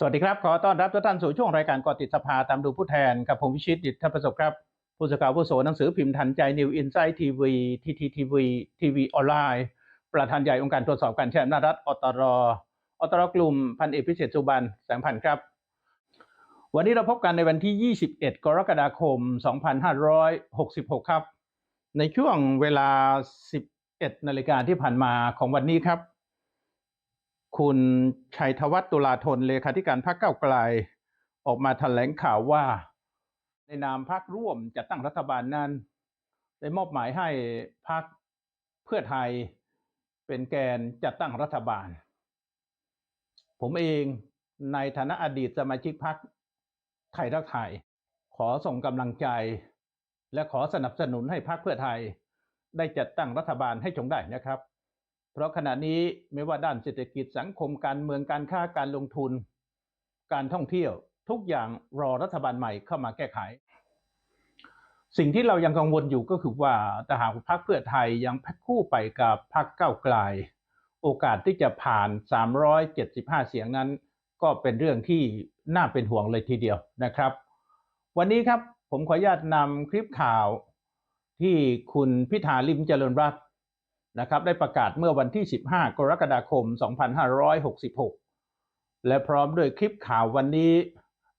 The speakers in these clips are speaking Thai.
สวัสดีครับ ขอต้อนรับทุกท่านสู่ช่วงรายการกอติดสภาตามดูผู้แทนกับผมวิชิตดิษฐประสบครับ ผู้สื่อข่าวผู้โสหนังสือพิมพ์ทันใจนิวอินไซต์ทีวีทีทีทีวีทีวีออนไลน์ ประธานใหญ่องค์การตรวจสอบการใช้อำนาจรัฐอตรอตรกลุ่มพันเอกพิเศษสุบันแสงพันครับ วันนี้เราพบกันในวันที่ 21 กรกฎาคม 2566 ครับ ในช่วงเวลา 11นาฬิกาที่ผ่านมาของวันนี้ครับ คุณชัยธวัฒน์ตุลาธนเลขาธิการพรรคเก้าวไกล ออกมาแถลงข่าวว่า ในนามพรรคร่วมจัดตั้งรัฐบาลนั้น ได้มอบหมายให้พรรคเพื่อไทยเป็นแกนจัดตั้งรัฐบาล ผมเองในฐานะอดีตสมาชิกพรรคไทยรักไทย ขอส่งกำลังใจ และขอสนับสนุนให้พรรคเพื่อไทย ได้จัดตั้งรัฐบาลให้จงได้นะครับ เพราะขณะนี้ไม่ว่าด้านเศรษฐกิจสังคมการเมืองการค้าการลงทุน การท่องเที่ยวทุกอย่างรอรัฐบาลใหม่เข้ามาแก้ไข สิ่งที่เรายังกังวลอยู่ก็คือว่าถ้าหากพรรคเพื่อไทยยังแพ็คคู่ไปกับพรรคก้าวไกล โอกาสที่จะผ่าน 375 เสียงนั้น ก็เป็นเรื่องที่น่าเป็นห่วงเลยทีเดียวนะครับ วันนี้ครับผมขออนุญาตนำคลิปข่าวที่คุณพิธาลิมเจริญรัตน์ นะครับได้ประกาศเมื่อวันที่ 15 กรกฎาคม 2566 และพร้อมด้วยคลิปข่าววันนี้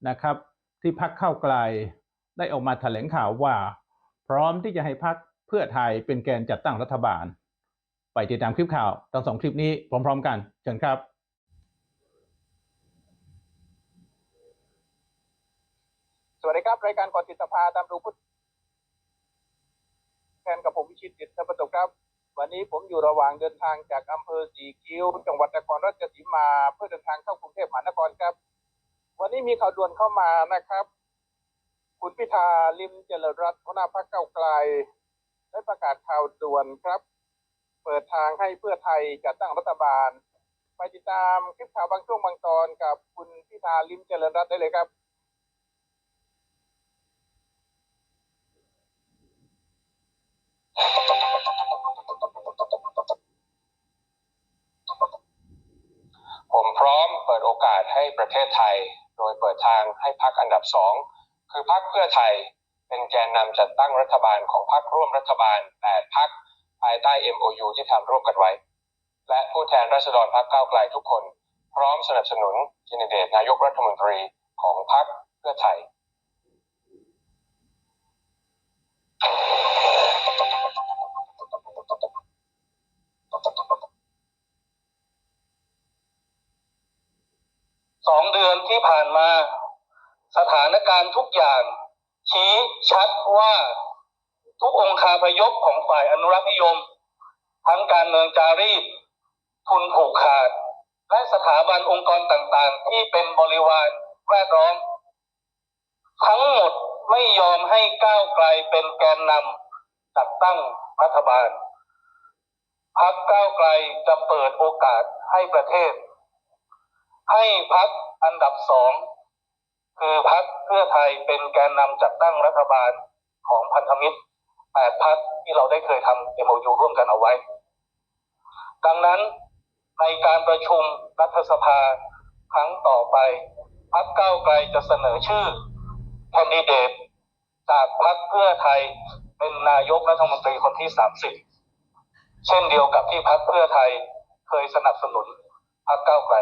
นะครับ ที่พักเข้าไกลได้ออกมาแถลงข่าวว่า พร้อมที่จะให้พักเพื่อไทยเป็นแกนจัดตั้งรัฐบาล ไปติดตามคลิปข่าวทั้งสองคลิปนี้พร้อม ๆ กันเชิญครับสวัสดีครับ รายการก่อนติดสภาตามดูผู้แทนกับผมวิชิตดิษฐประสบครับ วันนี้ผมอยู่ระหว่างเดินทางจากอำเภอสีคิ้ว จังหวัดนครราชสีมา เพื่อเดินทางเข้ากรุงเทพมหานครครับ วันนี้มีข่าวด่วนเข้ามานะครับ คุณพิธาลิมเจริญรัตน์หัวหน้าพรรคเก้าไกล ได้ประกาศข่าวด่วนครับ เปิดทางให้เพื่อไทยจัดตั้งรัฐบาล ไปติดตามคลิปข่าวบางช่วงบางตอนกับคุณพิธาลิมเจริญรัตน์ได้เลยครับ พร้อมเปิดโอกาสให้ประเทศไทย โดยเปิดทางให้พักอันดับสองคือพักเพื่อไทยเป็นแกนนำจัดตั้งรัฐบาลของพักร่วมรัฐบาล8พักภายใต้ MOU ที่ทำร่วมกันไว้ และผู้แทนราษฎรพักก้าวไกลทุกคน พร้อมสนับสนุนคนดิเดตนายกรัฐมนตรีของพักเพื่อไทย ส องเดือนที่ผ่านมา สถานการณ์ทุกอย่าง ชี้ชัดว่าทุกองคาพยพของฝ่ายอนุรักษนิยม ทั้งการเมืองจารีต ทุนผูกขาด และสถาบันองค์กรต่างๆ ที่เป็นบริวารแวดล้อม ทั้งหมดไม่ยอมให้ก้าวไกลเป็นแกนนำจัดตั้งรัฐบาลพักก้าวไกลจะเปิดโอกาสให้ประเทศ ให้พักอันดับสองคือพักเพื่อไทยเป็นแกนนำจัดตั้งรัฐบาลของพันธมิตรแปดพักที่เราได้เคยทำ MOU ร่วมกันเอาไว้ ดังนั้นในการประชุมรัฐสภาครั้งต่อไปพักเก้าไกลจะเสนอชื่อแคนดิเดตจากพักเพื่อไทยเป็นนายกรัฐมนตรีคนที่ 30 เช่นเดียวกับที่พักเพื่อไทยเคยสนับสนุนพักเก้าไกล